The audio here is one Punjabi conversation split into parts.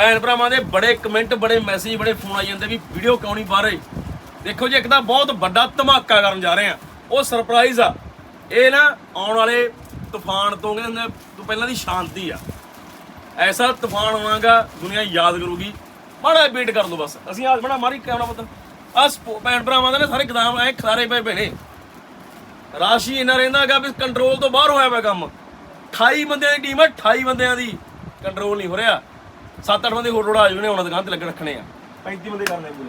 ਭੈਣ ਭਰਾਵਾਂ ਦੇ ਬੜੇ ਕਮੈਂਟ ਬੜੇ ਮੈਸੇਜ ਬੜੇ ਫੋਨ ਆ ਜਾਂਦੇ ਵੀ ਵੀਡੀਓ ਕਿਉਂ ਨਹੀਂ ਪਾ ਰਹੇ? ਦੇਖੋ ਜੀ, ਇੱਕ ਤਾਂ ਬਹੁਤ ਵੱਡਾ ਧਮਾਕਾ ਕਰਨ ਜਾ ਰਹੇ ਆ ਉਹ ਸਰਪ੍ਰਾਈਜ਼ ਆ। ਇਹ ਨਾ ਆਉਣ ਵਾਲੇ ਤੂਫਾਨ ਤੋਂ ਕਹਿੰਦੇ ਤੋਂ ਪਹਿਲਾਂ ਦੀ ਸ਼ਾਂਤੀ ਆ। ਐਸਾ ਤੂਫਾਨ ਆਉਣਾਗਾ, ਦੁਨੀਆ ਯਾਦ ਕਰੂਗੀ। ਮਾੜਾ ਵੇਟ ਕਰ ਲਓ ਬਸ। ਅਸੀਂ ਆਜ ਬਣਾ ਮਾਰੀ ਕੈਮਰਾ ਪੁੱਤ। ਆ ਭੈਣ ਭਰਾਵਾਂ ਦੇ ਨੇ ਸਾਰੇ ਗਦਾਮ ਐ ਖਲਾਰੇ ਪਏ ਪਏ ਨੇ। ਰਾਸ਼ੀ ਇਹਨਾਂ ਰਹਿੰਦਾ ਹੈਗਾ ਵੀ ਕੰਟਰੋਲ ਤੋਂ ਬਾਹਰ ਹੋਇਆ ਪਿਆ ਕੰਮ। 28 ਬੰਦਿਆਂ ਦੀ ਟੀਮ ਹੈ 28 ਬੰਦਿਆਂ ਦੀ ਕੰਟਰੋਲ ਨਹੀਂ ਹੋ ਰਿਹਾ। 7-8 ਬੰਦੇ ਹੋਰ ਥੋੜਾ ਆ ਜਾਣੇ ਉਹਨਾਂ ਦੁਕਾਨ ਤੇ ਲੱਗ ਰੱਖਣੇ ਆ। 35 ਬੰਦੇ ਕਰਨੇ ਪੂਰੇ।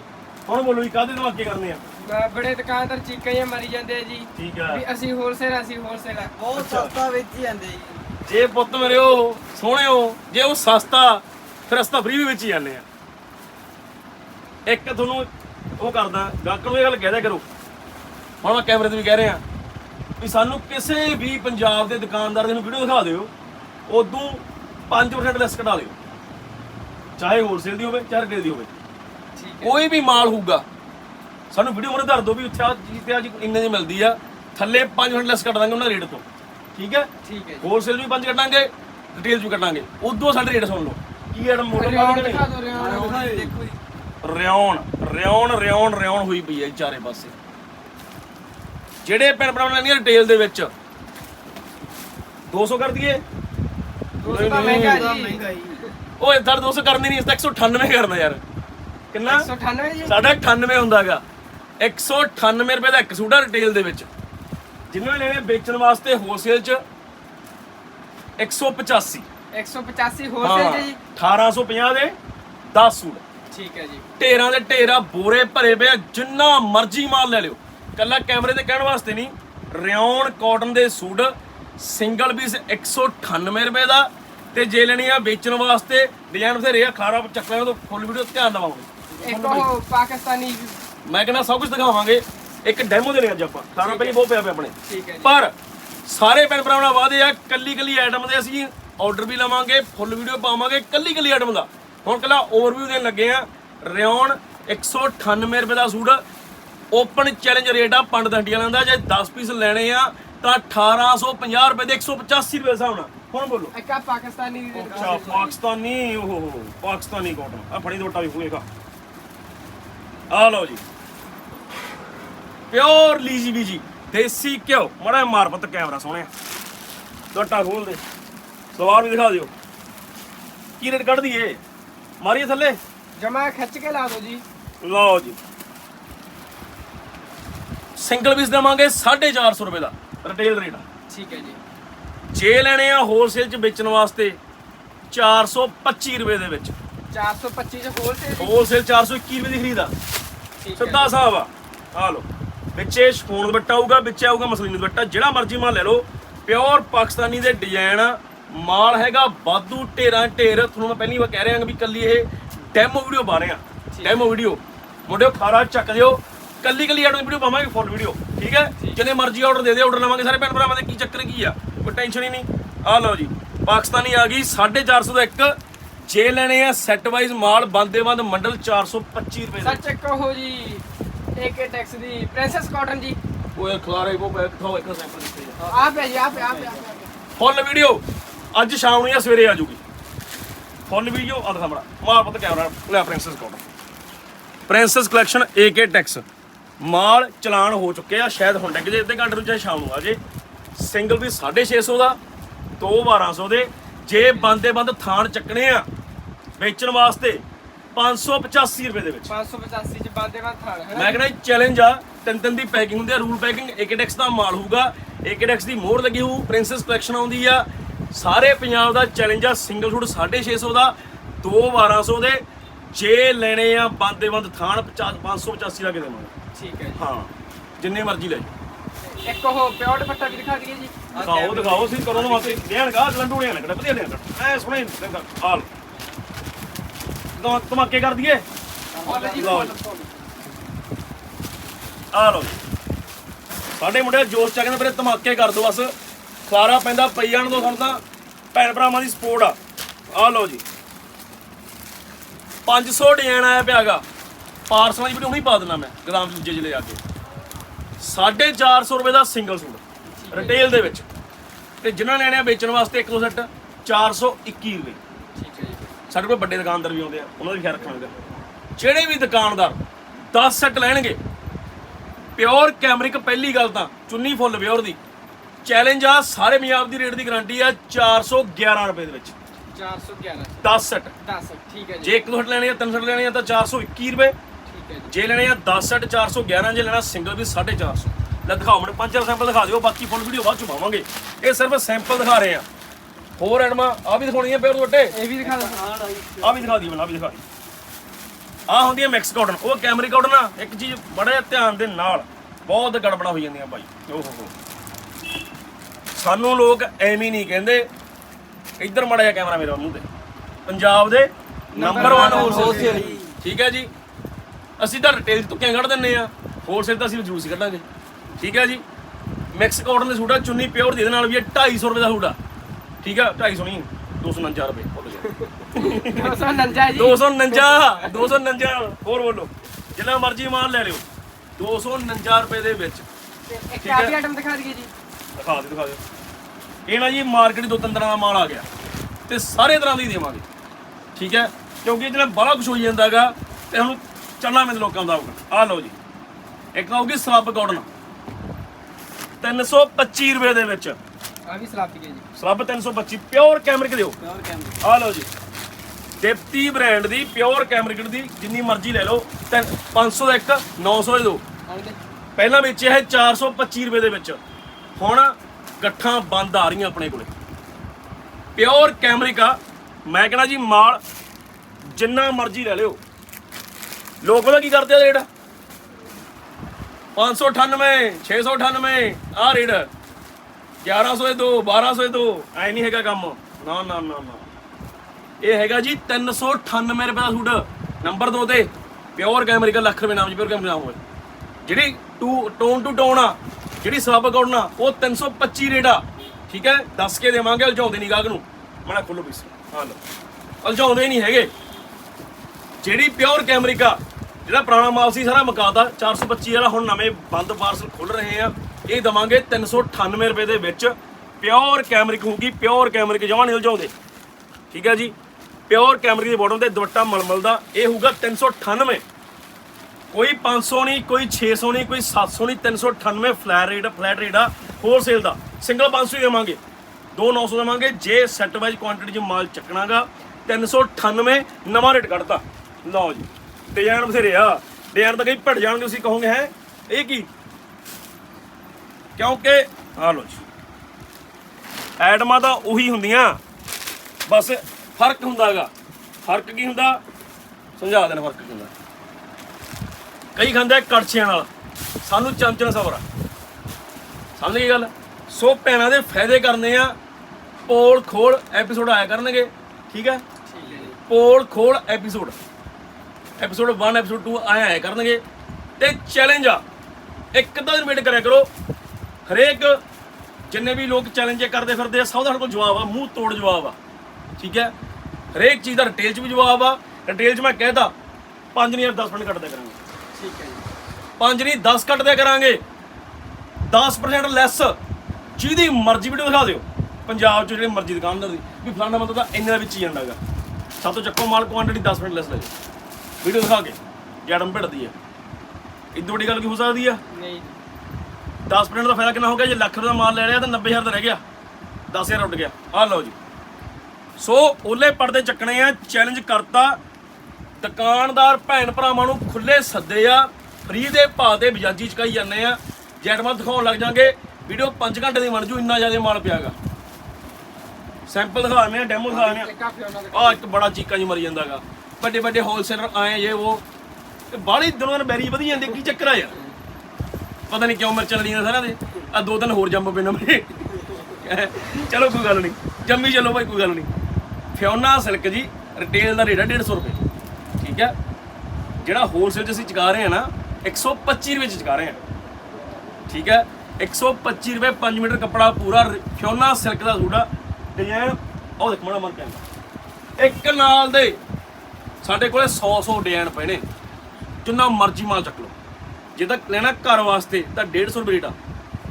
ਹੁਣ ਬੋਲੋ ਜੀ ਕਾਹਦੇ ਧਮਾਕੇ ਕਰਨੇ ਆ? ਬ- ਬੜੇ ਦੁਕਾਨਦਾਰ ਚੀਕਾਂ ਜਿਹੀਆਂ ਮਾਰੀ ਜਾਂਦੇ ਆ ਜੀ। ਠੀਕ ਆ। ਵੀ ਅਸੀਂ ਹੋਲਸੇਲ ਅਸੀਂ ਹੋਲਸੇਲ ਬਹੁਤ ਸਸਤਾ ਵੇਚੀ ਜਾਂਦੇ ਜੀ। ਜੇ ਪੁੱਤ ਮੇਰੇ ਉਹ ਸੋਹਣਿਓ ਜੇ ਉਹ ਸਸਤਾ ਫਿਰ ਅਸਤਾ ਫ੍ਰੀ ਵੀ ਵਿੱਚ ਹੀ ਜਾਂਦੇ ਆ। ਇੱਕ ਤੁਹਾਨੂੰ ਉਹ ਕਰਦਾ ਗਾਹਕ ਨੂੰ ਇਹ ਗੱਲ ਕਹਿ ਦਿਆ ਕਰੋ। ਹੁਣ ਮੈਂ ਕੈਮਰੇ ਤੇ ਵੀ ਕਹਿ ਰਿਹਾ ਵੀ ਸਾਨੂੰ ਕਿਸੇ ਵੀ ਪੰਜਾਬ ਦੇ ਦੁਕਾਨਦਾਰ ਦੇ ਨੂੰ ਵੀਡੀਓ ਦਿਖਾ ਦਿਓ ਉਦੋਂ 5% ਲੈਸ ਕਢਾ ਲਿਓ ਚਾਹੇ ਹੋਲਸੇਲ ਦੀ ਹੋਵੇ ਚਾਹੇ ਰਿਟੇਲ ਦੀ ਹੋਵੇ। ਠੀਕ ਕੋਈ ਵੀ ਮਾਲ ਹੋਊਗਾ ਸਾਨੂੰ ਵੀਡੀਓ ਮੋਰੇ ਧਰ ਦਿਓ ਵੀ ਉੱਥੇ ਆ ਚੀਜ਼ ਤੇ ਆ ਜੀ ਇੰਨੇ ਦੀ ਮਿਲਦੀ ਆ। ਥੱਲੇ 5% ਲੈਸ ਕੱਢ ਦਾਂਗੇ ਉਹਨਾਂ ਰੇਟ ਤੋਂ। ਠੀਕ ਹੈ? ਠੀਕ ਹੈ ਜੀ। ਹੋਲਸੇਲ ਵੀ ਪੰਜ ਕੱਢਾਂਗੇ ਰਿਟੇਲ ਵੀ ਕੱਢਾਂਗੇ। ਉਦੋਂ ਸਾਡੇ ਰੇਟ ਸੁਣ ਲਓ। ਕੀ ਐਡਮ ਮੋਟਰ ਰਿਆਉਣ ਦਿਖਾ ਦਿਓ ਰਿਆਉਣ ਦੇਖੋ ਜੀ। ਰਿਆਉਣ ਰਿਆਉਣ ਰਿਆਉਣ ਰਿਆਉਣ ਹੋਈ ਪਈ ਹੈ ਚਾਰੇ ਪਾਸੇ। ਜਿਹੜੇ ਪੈਨ ਬਣਾਉਣ ਲੈਣੀ ਰਿਟੇਲ ਦੇ ਵਿੱਚ। 200 ਕਰ ਦਈਏ। ਦੋਸਤੋ ਤਾਂ ਮਹਿੰਗਾ ਜੀ। ਓਏ ਦਰ 200 ਕਰਨੀ ਨਹੀਂ ਇਸ ਤਾਂ 198 ਕਰਨਾ ਯਾਰ। ਕਿੰਨਾ? 198 ਜੀ। ਸਾਡਾ 98 ਹੁੰਦਾਗਾ 198 ਰੁਪਏ ਦਾ ਇੱਕ ਸੂਟ ਆ ਰਿਟੇਲ ਦੇ ਵਿੱਚ। ਜਿਨ੍ਹਾਂ ਨੇ ਲੈਣੇ ਵੇਚਣ ਵਾਸਤੇ ਹੋਲਸੇਲ ਚ 185 185 ਹਾਂ ਹੋਲਸੇਲ ਜੀ। 1850 ਦੇ 10 ਸੂਟ। ਠੀਕ ਹੈ ਜੀ। ਢੇਰਾਂ ਦੇ ਢੇਰਾ ਬੋਰੇ ਭਰੇ ਪਏ ਆ, ਜਿੰਨਾ ਮਰਜ਼ੀ ਮਾਲ ਲੈ ਲਿਓ। ਕੱਲਾ ਕੈਮਰੇ ਤੇ ਕਹਿਣ ਵਾਸਤੇ ਨਹੀਂ ਰਿਓਨ ਕਾਟਨ ਦੇ ਸੂਟ ਸਿੰਗਲ ਪੀਸ 198 ਰੁਪਏ ਦਾ ਤੇ ਜੇ ਲੈਣੀ ਆ ਵੇਚਣ ਵਾਸਤੇ ਡਿਜ਼ਾਈਨ ਬਥੇਰੇ ਆ ਖਾਰਾ ਚੱਕਰਾਂ ਤੋਂ ਫੁੱਲ ਵੀਡੀਓ ਧਿਆਨ ਦਵਾਂਗੇ ਇੱਕ ਉਹ ਪਾਕਿਸਤਾਨੀ ਮੈਂ ਕਹਿੰਦਾ ਸਭ ਕੁਝ ਦਿਖਾਵਾਂਗੇ ਇੱਕ ਡੈਮੋ ਦੇ ਰਹੇ ਅੱਜ ਆਪਾਂ ਖਾਣਾ ਪਹਿਲੀ ਬਹੁਤ ਪਿਆ ਪਿਆ ਆਪਣੇ। ਠੀਕ ਹੈ ਜੀ। ਪਰ ਸਾਰੇ ਭੈਣ ਭਰਾਵਾਂ ਨਾਲ ਵਾਅਦੇ ਆ ਕੱਲੀ ਕੱਲੀ ਆਈਟਮ ਦੇ ਅਸੀਂ ਆਰਡਰ ਵੀ ਲਵਾਂਗੇ ਫੁੱਲ ਵੀਡੀਓ ਪਾਵਾਂਗੇ ਕੱਲੀ ਕੱਲੀ ਆਈਟਮ ਦਾ। ਹੁਣ ਕੱਲਾ ਓਵਰਵਿਊ ਦੇਣ ਲੱਗੇ ਆ ਰਿਓਨ 198 ਰੁਪਏ ਦਾ ਸੂਟ ਓਪਨ ਚੈਲੰਜ ਰੇਟ ਆ ਪੰਡ ਦੰਡੀਆਂ ਲੈਂਦਾ ਜੇ 10 ਪੀਸ ਲੈਣੇ ਆ ਤਾਂ 1850 ਰੁਪਏ ਦੇ 185 ਰੁਪਏ ਹਿਸਾਬ ਨਾਲ। ਹੁਣ ਬੋਲੋ। ਇੱਕ ਆ ਪਾਕਿਸਤਾਨੀ ਦੀ ਅੱਛਾ ਪਾਕਿਸਤਾਨੀ ਓਹੋ ਪਾਕਿਸਤਾਨੀ ਕਾਟਨ ਆ ਫੜੀ ਦੋਟਾ ਵੀ ਹੋਏਗਾ ਆ। ਲਓ ਜੀ। ਪਿਓਰ ਲੀਜੀ ਬੀਜੀ। ਦੇਸੀ ਘਿਓ। ਮੜਾ ਮਾਰਪਤ ਕੈਮਰਾ ਸੋਹਣਿਆ। ਦੋਟਾ ਖੋਲ ਦੇ। ਸਵਾਰ ਵੀ ਦਿਖਾ ਦਿਓ। ਕੀ ਰੇਟ ਕੱਢ ਦਈਏ ਮਾਰੀਏ ਥੱਲੇ। ਜਮਾ ਖਿੱਚ ਕੇ ਲਾ ਦਿਓ ਜੀ। ਲਓ ਜੀ। ਸਿੰਗਲ ਪੀਸ ਦੇਵਾਂਗੇ 450 ਰੁਪਏ ਦਾ। ਰਿਟੇਲ ਰੇਟ ਠੀਕ ਹੈ ਜੀ। ਜੇ ਲੈਣੇ ਆ ਹੋਲਸੇਲ ਚ ਵੇਚਣ ਵਾਸਤੇ 425 ਰੁਪਏ ਦੇ ਵਿੱਚ। 425 ਚ ਹੋਲਸੇਲ ਹੋਲਸੇਲ 421 ਰੁਪਏ ਦੀ ਖਰੀਦਾ ਠੀਕ ਹੈ। ਸਿੱਧਾ ਹਿਸਾਬ ਆ। ਆ ਲਓ। ਵਿੱਚੇ ਸ਼ਫੋਨ ਦੁਪੱਟਾ ਆਊਗਾ ਵਿੱਚ ਆਊਗਾ ਮਸਲੀਨ ਦੁਪੱਟਾ। ਜਿਹੜਾ ਮਰਜ਼ੀ ਮਾਲ ਲੈ ਲਓ। ਪਿਓਰ ਪਾਕਿਸਤਾਨੀ ਦੇ ਡਿਜ਼ਾਈਨ ਮਾਲ ਹੈਗਾ ਬਾਦੂ ਢੇਰਾਂ ਢੇਰ। ਤੁਹਾਨੂੰ ਮੈਂ ਪਹਿਲੀ ਵਾਰ ਕਹਿ ਰਿਹਾ ਵੀ ਕੱਲੀ ਇਹ ਡੈਮੋ ਵੀਡੀਓ ਪਾ ਰਹੇ। ਆ ਡੈਮੋ ਵੀਡੀਓ ਮੁੰਡਿਓ ਖਾਰਾ ਚੱਕ ਦਿਓ। ਕੱਲੀ ਕੱਲੀ ਆਡੋ ਵੀਡੀਓ ਪਾਵਾਂਗੇ ਫੁੱਲ ਵੀਡੀਓ ਠੀਕ ਹੈ? ਜਿੰਨੇ ਮਰਜ਼ੀ ਆਰਡਰ ਦੇ ਦਿਓ ਆਰਡਰ ਲਵਾਂਗੇ। ਸਾਰੇ ਭੈਣ ਭਰਾਵਾਂ ਦੇ ਕੀ ਚੱਕਰ ਕੀ ਆ? ਕੋਈ ਟੈਨਸ਼ਨ ਹੀ ਨਹੀਂ। ਆ ਲਓ ਜੀ ਪਾਕਿਸਤਾਨੀ ਆ ਗਈ 450 ਦਾ ਇੱਕ। ਜੇ ਲੈਣੇ ਆ ਸੈੱਟ ਵਾਈਜ਼ ਮਾਲ ਬੰਦੇ ਬੰਦ ਮੰਡਲ 425 ਰੁਪਏ ਦਾ। ਸਰ ਚੱਕ ਉਹ ਜੀ ਏਕੇ ਟੈਕਸ ਦੀ ਪ੍ਰਿੰਸੈਸ ਕਾਟਨ ਜੀ। ਓਏ ਖਲਾਰੇ ਕੋ ਬੈਕ ਥੋ ਇੱਕ ਸੈਂਪਲ ਦਿੱਤੇ ਆ ਪਿਆ ਜੀ ਆ ਪਿਆ ਆ ਪਿਆ ਫੁੱਲ ਵੀਡੀਓ ਅੱਜ ਸ਼ਾਮ ਨੂੰ ਜਾਂ ਸਵੇਰੇ ਆ ਜੂਗੀ ਫੁੱਲ ਵੀਡੀਓ ਆ ਦਿਖਾ ਮੜਾ। ਮਾਰ ਪੁੱਤ ਕੈਮਰਾ ਲੈ princess coat princess collection AK tex ਮਾਲ ਚਲਾਨ ਹੋ ਚੁੱਕੇ ਆ ਸ਼ਾਇਦ ਹੁਣ ਡਿੱਗ ਜੇ ਅੱਧੇ ਘੰਟੇ ਨੂੰ ਚਾਹੇ ਸ਼ਾਮ ਨੂੰ ਆ ਜੇ। ਸਿੰਗਲ ਵੀ 650 ਦਾ ਦੋ 1200 ਦੇ। ਜੇ ਬੰਦੇ ਬੰਦ ਥਾਣ ਚੱਕਣੇ ਆ ਵੇਚਣ ਵਾਸਤੇ 585 ਰੁਪਏ ਦੇ ਵਿੱਚ। 585 ਚ ਬਾਂਦੇ ਬਾਂ ਥਾਲ ਹੈ ਮੈਂ ਕਹਿੰਦਾ ਚੈਲੰਜ ਆ ਤਿੰਨ ਤਿੰਨ ਦੀ ਪੈਕਿੰਗ ਹੁੰਦੀ ਆ ਰੂਲ ਪੈਕਿੰਗ ਏਕੇਡੈਕਸ ਦਾ ਮਾਲ ਹੋਊਗਾ ਏਕੇਡੈਕਸ ਦੀ ਮੋਹਰ ਲੱਗੀ ਹੋਊ ਪ੍ਰਿੰਸੈਸ ਕਲੈਕਸ਼ਨ ਆਉਂਦੀ ਆ। ਸਾਰੇ ਪੰਜਾਬ ਦਾ ਚੈਲੰਜ ਆ ਸਿੰਗਲ ਸੂਟ 650 ਦਾ ਦੋ 1200 ਦੇ। ਜੇ ਲੈਣੇ ਆ ਬੰਦੇ ਬੰਦ ਥਾਣ 50 585 ਦਾ ਕਿਤੇ ਦੇਵਾਂਗੇ। ਠੀਕ ਹੈ ਹਾਂ ਜਿੰਨੇ ਮਰਜ਼ੀ ਲੈ ਜਾਓ। ਜੀ ਇੱਕ ਉਹ ਪਿਓਰ ਦੁਪੱਟਾ ਵੀ ਦਿਖਾ ਦਈਏ ਜੀ। ਦਿਖਾਓ ਦਿਖਾਓ ਸੀ ਕਰੋ ਨਾ ਮਾਤੇ ਦੇਣ ਗਾ ਲੰਡੂ ਨੇ ਕਿਹੜਾ ਵਧੀਆ ਦੇਣ ਐ ਸੁਣੇ ਹਾਲ। ਤਾਂ ਧਮਾਕੇ ਕਰ ਦਈਏ। ਫੁੱਲ ਜੀ ਲਓ ਫੁੱਲ, ਜੀ। ਫੁੱਲ। ਆ ਲਓ ਜੀ। ਸਾਡੇ ਮੁੰਡੇ ਜੋਸ਼ ਚੱਕਦੇ ਫਿਰ ਧਮਾਕੇ ਕਰ ਦੋ ਬਸ। ਖਲਾਰਾ ਪੈਂਦਾ ਪਈ ਜਾਣ ਦੋ ਸਾਨੂੰ ਤਾਂ। ਭੈਣ ਭਰਾਵਾਂ ਦੀ ਸਪੋਰਟ ਆ। ਆ ਲਓ ਜੀ। 500 ਡਿਜ਼ਾਈਨ ਆਇਆ ਪਿਆਗਾ ਪਾਰਸਲਾਂ ਦੀ ਵੀਡੀਓ ਹੁਣੀ ਪਾ ਦਿੰਦਾ ਮੈਂ ਗਦਾਮ ਦੂਜੇ ਜ਼ਿਲ੍ਹੇ ਆ ਕੇ। 450 ਰੁਪਏ ਦਾ ਸਿੰਗਲ ਸੂਟ ਰਿਟੇਲ ਦੇ ਵਿੱਚ। ਤੇ ਜਿਨ੍ਹਾਂ ਨੇ ਲੈਣੇ ਆ ਵੇਚਣ ਵਾਸਤੇ ਇੱਕ ਦੋ ਸੈੱਟ 421 ਰੁਪਏ। ਠੀਕ ਹੈ ਜੀ। ਸਾਡੇ ਕੋਲ ਵੱਡੇ ਦੁਕਾਨਦਾਰ ਵੀ ਆਉਂਦੇ ਆ ਉਹਨਾਂ ਦਾ ਵੀ ਖਿਆਲ ਰੱਖਾਂਗੇ। ਜਿਹੜੇ ਵੀ ਦੁਕਾਨਦਾਰ 10 ਸੈੱਟ ਲੈਣਗੇ ਪਿਓਰ ਕੈਮਰਿਕ ਪਹਿਲੀ ਗੱਲ ਤਾਂ ਚੁੰਨੀ ਫੁੱਲ ਪਿਓਰ ਦੀ। ਚੈਲੰਜ ਆ ਸਾਰੇ ਪੰਜਾਬ ਦੀ ਰੇਟ ਦੀ ਗਾਰੰਟੀ ਆ 411 ਰੁਪਏ ਦੇ ਵਿੱਚ। 411 10 ਸੈੱਟ। 10 ਠੀਕ ਹੈ ਜੀ। ਜੇ ਇੱਕ ਦੋ ਸੈੱਟ ਲੈਣੇ ਆ ਤਿੰਨ ਸੈੱਟ ਲੈਣੇ ਆ ਤਾਂ 421 ਰੁਪਏ। ਜੀ ਲੈਣੇ ਆ 10 ਸੈੱਟ 411 ਜੇ ਲੈਣਾ ਸਿੰਗਲ ਵੀ 450 ਲੈ ਦਿਖਾਓ ਮੈਨੂੰ ਪੰਜ ਚਾਰ ਸੈਂਪਲ ਦਿਖਾ ਦਿਓ ਬਾਕੀ ਫੁੱਲ ਵੀਡੀਓ ਬਾਅਦ ਚ ਪਾਵਾਂਗੇ। ਇਹ ਸਿਰਫ ਸੈਂਪਲ ਦਿਖਾ ਰਹੇ ਆ। ਹੋਰ ਐਡਮਾ ਆ ਵੀ ਦਿਖਾਉਣੀ ਆ ਪਿਓਰ ਦੁੱਟੇ ਇਹ ਵੀ ਦਿਖਾ ਦਿਓ। ਆ ਵੀ ਦਿਖਾ ਦੀ ਮੈਨੂੰ ਆ ਵੀ ਦਿਖਾ ਦੀ। ਆ ਹੁੰਦੀ ਹੈ ਮਿਕਸ ਕਾਟਨ ਉਹ ਕੈਮਰੀ ਕਾਟਨ ਆ ਇੱਕ ਚੀਜ਼ ਬੜੇ ਧਿਆਨ ਦੇ ਨਾਲ ਬਹੁਤ ਗੜਬੜਾ ਹੋਈ ਜਾਂਦੀਆਂ ਬਾਈ। ਓਹ ਹੋ। ਹੋ ਸਾਨੂੰ ਲੋਕ ਐਵੇਂ ਹੀ ਨਹੀਂ ਕਹਿੰਦੇ ਇੱਧਰ ਮੜਾ ਜਾ ਕੈਮਰਾ ਮੇਰਾ ਮੂੰਹ ਤੇ। ਪੰਜਾਬ ਦੇ ਨੰਬਰ 1 ਹੋਲਸੇਲ ਠੀਕ ਹੈ ਜੀ। ਅਸੀਂ ਤਾਂ ਰਿਟੇਲ ਤੁੱਕਿਆਂ ਕੱਢ ਦਿੰਨੇ ਆ ਹੋਲਸੇਲ ਤਾਂ ਅਸੀਂ ਜੂਸ ਕੱਢਾਂਗੇ। ਠੀਕ ਹੈ ਜੀ? ਮਿਕਸ ਕਾਟਨ ਦੇ ਸੂਟ ਆ ਚੁੰਨੀ ਪਿਓਰ ਦੀ ਨਾਲ ਵੀ ਇਹ 250 ਰੁਪਏ ਦਾ ਸੂਟ ਆ। ਠੀਕ ਆ? 250 ਨਹੀਂ 249 ਰੁਪਏ ਭੁੱਲ ਗਿਆ। 249 ਜੀ। 249 249 ਹੋਰ ਬੋਲੋ। ਜਿੰਨਾ ਮਰਜ਼ੀ ਮਾਲ ਲੈ ਲਿਓ 249 ਰੁਪਏ ਦੇ ਵਿੱਚ। ਇੱਕ ਠੀਕ ਆ ਹੈ। ਵੀ ਆਈਟਮ ਦਿਖਾ ਦਈਏ ਜੀ। ਦਿਖਾ ਦਿਓ ਦਿਖਾ ਦਿਓ। ਇਹ ਨਾ ਜੀ ਮਾਰਕੀਟ ਦੋ ਤਿੰਨ ਤਰ੍ਹਾਂ ਦਾ ਮਾਲ ਆ ਗਿਆ। ਤੇ ਸਾਰੇ ਤਰ੍ਹਾਂ ਦੀ ਦੇਵਾਂਗੇ। ਠੀਕ ਹੈ? ਕਿਉਂਕਿ ਨਾਲ ਬੜਾ ਕੁਝ ਹੋਈ ਜਾਂਦਾਗਾ ਤੇ ਹੁਣ ਚੱਲਣਾ ਮੇਰੇ ਲੋਕਾਂ ਦਾ ਆ ਲਓ ਜੀ। ਇੱਕ ਆਊਗੀ ਸਲੱਬ ਕਾਟਨ 325 ਰੁਪਏ ਦੇ ਵਿੱਚ। ਆ ਵੀ ਸਲਾਬ ਦੀ ਹੈ ਜੀ। ਸਲੱਬ 325 ਪਿਓਰ ਕੈਮਰਿਕ ਦਿਓ। ਪਿਓਰ ਕੈਮਰਾ ਆ ਲਓ ਜੀ। ਦੇਪਤੀ ਬ੍ਰਾਂਡ ਦੀ ਪਿਓਰ ਕੈਮਰਿਕ ਦੀ ਜਿੰਨੀ ਮਰਜ਼ੀ ਲੈ ਲਓ। ਤੇ 500 ਦਾ ਇੱਕ 900 ਦੇ ਦੋ। ਆਉਂਦੇ ਪਹਿਲਾਂ ਵੇਚਿਆ ਹੈ 425 ਰੁਪਏ ਦੇ ਵਿੱਚ। ਹੁਣ ਗੱਠਾਂ ਬੰਦ ਆ ਰਹੀਆਂ ਆਪਣੇ ਕੋਲੇ। ਪਿਓਰ ਕੈਮਰਿਕਾ ਮੈਂ ਕਹਿੰਦਾ ਜੀ ਮਾਲ ਜਿੰਨਾ ਮਰਜ਼ੀ ਲੈ ਲਿਓ। ਲੋਕ ਉਹਦਾ ਕੀ ਕਰਦੇ ਆ ਰੇਟ 598 698 ਆ ਰੇਟ 1100 ਦੇ ਦੋ 1200 ਦੇ ਦੋ। ਐ ਨਹੀਂ ਹੈਗਾ ਕੰਮ। ਨਾ ਨਾ ਨਾ ਨਾ। ਇਹ ਹੈਗਾ ਜੀ 398 ਰੁਪਏ ਦਾ ਸੂਟ। ਨੰਬਰ 2 ਤੇ, ਪਿਓਰ ਕੈਮਰਿਕਾ ਲੱਖ ਰੁਪਏ ਨਾਮ ਜੀ, ਪਿਓਰ ਕੈਮਰਿਕਾ ਹੋਵੇ ਜਿਹੜੀ ਟੂ, ਟੋਨ ਟੂ ਟੋਨ ਆ, ਜਿਹੜੀ ਸਲੱਬ ਕਾਟਨ ਆ ਉਹ 325 ਰੇਟ ਆ। ਠੀਕ ਹੈ? ਦੱਸ ਕੇ ਦੇਵਾਂਗੇ, ਉਲਝਾਉਂਦੇ ਨਹੀਂ ਗਾਹਕ ਨੂੰ। ਮਣਾ ਖੋਲੋ ਪੀਸ। ਹਾਂ, ਲਓ। ਅਲਝਾਉਂਦੇ ਨਹੀਂ ਹੈਗੇ। ਜਿਹੜੀ ਪਿਓਰ ਕੈਮਰਿਕਾ ਜਿਹੜਾ ਪੁਰਾਣਾ ਮਾਲ ਸੀ, ਸਾਰਾ ਮੁਕਾਤਾ 425 ਵਾਲਾ ਹੁਣ ਨਵੇਂ ਬੰਦ ਪਾਰਸਲ ਖੁੱਲ ਰਹੇ ਆ। ਇਹ ਦਵਾਂਗੇ 398 ਰੁਪਏ ਦੇ ਵਿੱਚ। ਪਿਓਰ ਕੈਮਰਿਕ ਹੋਊਗੀ ਪਿਓਰ ਕੈਮਰਿਕ ਜਮਾਂ ਨਹੀਂ ਉਲਝਾਉਂਦੇ ਠੀਕ ਹੈ ਜੀ? ਪਿਓਰ ਕੈਮਰਿਕ ਦੀ ਬਾਟਮ ਤੇ ਦੁਪੱਟਾ ਮਲਮਲ ਦਾ, ਇਹ ਹੋਊਗਾ 398 ਕੋਈ 500 ਨਹੀਂ, ਕੋਈ 600 ਨਹੀਂ, ਕੋਈ 700 ਨਹੀਂ 398 ਫਲੈਟ ਰੇਟ ਫਲੈਟ ਰੇਟ ਆ ਹੋਲਸੇਲ ਦਾ। ਸਿੰਗਲ 500 ਹੀ ਦੇਵਾਂਗੇ। ਦੋ 900 ਦੇਵਾਂਗੇ, ਜੇ ਸੈੱਟ ਵਾਈਜ਼ ਕੁਆਂਟੀਟੀ 'ਚ ਮਾਲ ਚੱਕਣਾਗਾ 398 ਨਵਾਂ ਰੇਟ ਕੱਢਤਾ। ਲਓ ਜੀ। ਡਿਜ਼ਾਈਨ ਬਥੇਰੇ ਆ। ਡਿਜ਼ਾਈਨ ਤਾਂ ਕਈ ਭੜ ਜਾਣਗੇ ਤੁਸੀਂ ਕਹੋਗੇ ਹੈ? ਇਹ ਕੀ? ਕਿਉਂਕਿ ਆ ਲਓ ਜੀ। ਐਟਮਾਂ ਤਾਂ ਉਹੀ ਹੁੰਦੀਆਂ। ਬਸ ਫ਼ਰਕ ਹੁੰਦਾਗਾ। ਫ਼ਰਕ ਕੀ ਹੁੰਦਾ? ਸਮਝਾ ਦੇਣਾ ਫ਼ਰਕ ਕੀ ਹੁੰਦਾ। ਕਈ ਖਾਂਦੇ ਕੜਛੀਆਂ ਨਾਲ। ਸਾਨੂੰ ਚਮਚਣ ਸਬਰ ਆ। ਸਮਝ ਗਈ ਗੱਲ? ਸੋ ਭੈਣਾਂ ਦੇ ਫਾਇਦੇ ਕਰਨੇ ਆ। ਪੋਲ ਖੋਲ ਐਪੀਸੋਡ ਆਇਆ ਕਰਨਗੇ। ਠੀਕ ਹੈ? ਪੋਲ ਖੋਲ ਐਪੀਸੋਡ। ਐਪੀਸੋਡ 1 ਐਪੀਸੋਡ 2 ਆਇਆ ਆਇਆ ਕਰਨਗੇ। ਤੇ ਚੈਲੰਜ ਆ। ਇੱਕ ਅੱਧਾ ਦਿਨ ਵੇਟ ਕਰਿਆ ਕਰੋ। ਹਰੇਕ ਜਿੰਨੇ ਵੀ ਲੋਕ ਚੈਲੰਜ ਕਰਦੇ ਫਿਰਦੇ ਆ ਸਭ ਦਾ ਕੋਲ ਜਵਾਬ ਆ ਮੂੰਹ ਤੋੜ ਜਵਾਬ ਆ। ਠੀਕ ਹੈ? ਹਰੇਕ ਚੀਜ਼ ਦਾ ਡਿਟੇਲ 'ਚ ਵੀ ਜਵਾਬ ਆ। ਡਿਟੇਲ 'ਚ ਮੈਂ ਕਹਿਦਾ 5 ਨਹੀਂ 10 ਮਿੰਟ ਕੱਟ ਦਿਆ ਕਰਾਂਗੇ। ਠੀਕ ਹੈ ਜੀ। ਪੰਜ ਨਹੀਂ 10 ਕੱਟ ਦਿਆ ਕਰਾਂਗੇ 10% ਲੈਸ ਜਿਹਦੀ ਮਰਜ਼ੀ ਵੀਡੀਓ ਦਿਖਾ ਦਿਓ। ਪੰਜਾਬ 'ਚ ਜਿਹੜੇ ਮਰਜ਼ੀ ਦੁਕਾਨਦਾਰ ਦੀ ਵੀ ਫਲਾਣਾ ਬੰਦਾ ਤਾਂ ਇੰਨੇ ਦਾ ਵਿੱਚ ਹੀ ਜਾਂਦਾਗਾ ਸਾਤੋਂ ਚੱਕੋ ਮਾਲ ਕੁਆਂਟੀਟੀ 10% ਲੈਸ ਲੈ ਜਾਓ। ਵੀਡੀਓ ਦਿਖਾ ਕੇ ਜੜਮ ਭਿੜਦੀ ਹੈ ਇਦੋਂ ਵੱਡੀ ਗੱਲ ਕੀ ਹੋ ਸਕਦੀ ਆ? ਨਹੀਂ। 10% ਦਾ ਫਾਇਦਾ ਕਿੰਨਾ ਹੋ ਗਿਆ? ਜੇ ਲੱਖ ਰੁਪਏ ਦਾ ਮਾਲ ਲੈ ਲਿਆ ਤਾਂ 90000 ਦਾ ਰਹਿ ਗਿਆ। 10000 ਉੱਡ ਗਿਆ। ਆਹ ਲਓ ਜੀ। ਸੋ ਓਲੇ ਪਰਦੇ ਚੱਕਣੇ ਆ ਚੈਲੰਜ ਕਰਤਾ। ਦੁਕਾਨਦਾਰ ਭੈਣ ਭਰਾਵਾਂ ਨੂੰ ਖੁੱਲੇ ਸੱਦੇ ਆ। ਫ੍ਰੀ ਦੇ ਭਾਅ ਤੇ ਬਜਾਜੀ ਚਕਾਈ ਜਾਂਦੇ ਆ। ਜੈਟਮਾ ਦਿਖਾਉਣ ਲੱਗ ਜਾਾਂਗੇ। ਵੀਡੀਓ 5 ਘੰਟੇ ਦੀ ਬਣ ਜੂ ਇੰਨਾ ਜ਼ਿਆਦਾ ਮਾਲ ਪਿਆਗਾ। ਸੈਂਪਲ ਦਿਖਾਉਂਦੇ ਆ ਡੈਮੋ ਦਿਖਾਉਂਦੇ ਆ। ਆ ਇੱਕ ਬੜਾ ਚੀਕਾਂ ਜੀ ਮਰੀ ਜਾਂਦਾਗਾ। ਵੱਡੇ ਵੱਡੇ ਹੋਲਸੇਲਰ ਆਏ ਜੇ ਉਹ ਤੇ ਬਾਹਲੀ ਦਿਨੋਂ ਦਿਨ ਬੈਰੀ ਵਧੀ ਜਾਂਦੀ, ਕੀ ਚੱਕਰ ਆ ਯਾਰ? ਪਤਾ ਨਹੀਂ ਕਿਉਂ ਮਿਰਚਾਂ ਲੜੀਆਂ ਸਾਰਿਆਂ ਦੇ। ਆ ਦੋ ਦਿਨ ਹੋਰ ਜੰਮ ਪਏ ਨਵੇਂ। ਚਲੋ ਕੋਈ ਗੱਲ ਨਹੀਂ ਜੰਮੀ ਚਲੋ ਭਾਈ, ਕੋਈ ਗੱਲ ਨਹੀਂ ਫਿਓਨਾ ਸਿਲਕ ਜੀ ਰਿਟੇਲ ਦਾ ਰੇਟ ਆ 150 ਰੁਪਏ। ਠੀਕ ਹੈ ਜਿਹੜਾ ਹੋਲਸੇਲ 'ਚ ਅਸੀਂ ਚੁਕਾ ਰਹੇ ਹਾਂ ਨਾ 125 ਰੁਪਏ 'ਚ ਚੁਕਾ ਰਹੇ ਹਾਂ ਠੀਕ ਹੈ 125 ਰੁਪਏ 5 ਮੀਟਰ ਕੱਪੜਾ ਪੂਰਾ ਫਿਓਨਾ ਸਿਲਕ ਦਾ ਸੂਟ ਆ। ਡਿਜ਼ਾਈਨ ਉਹ ਦੇਖ ਮਣਾ ਮਨ ਕਹਿੰਦਾ ਇੱਕ ਨਾਲ ਦੇ ਸਾਡੇ ਕੋਲੇ 100 100 ਡਿਜ਼ਾਈਨ ਪਏ ਨੇ। ਜਿੰਨਾ ਮਰਜ਼ੀ ਮਾਲ ਚੱਕ ਲਓ। ਜੇ ਤਾਂ ਲੈਣਾ ਘਰ ਵਾਸਤੇ, ਤਾਂ 150 ਰੁਪਏ ਰੇਟ ਆ।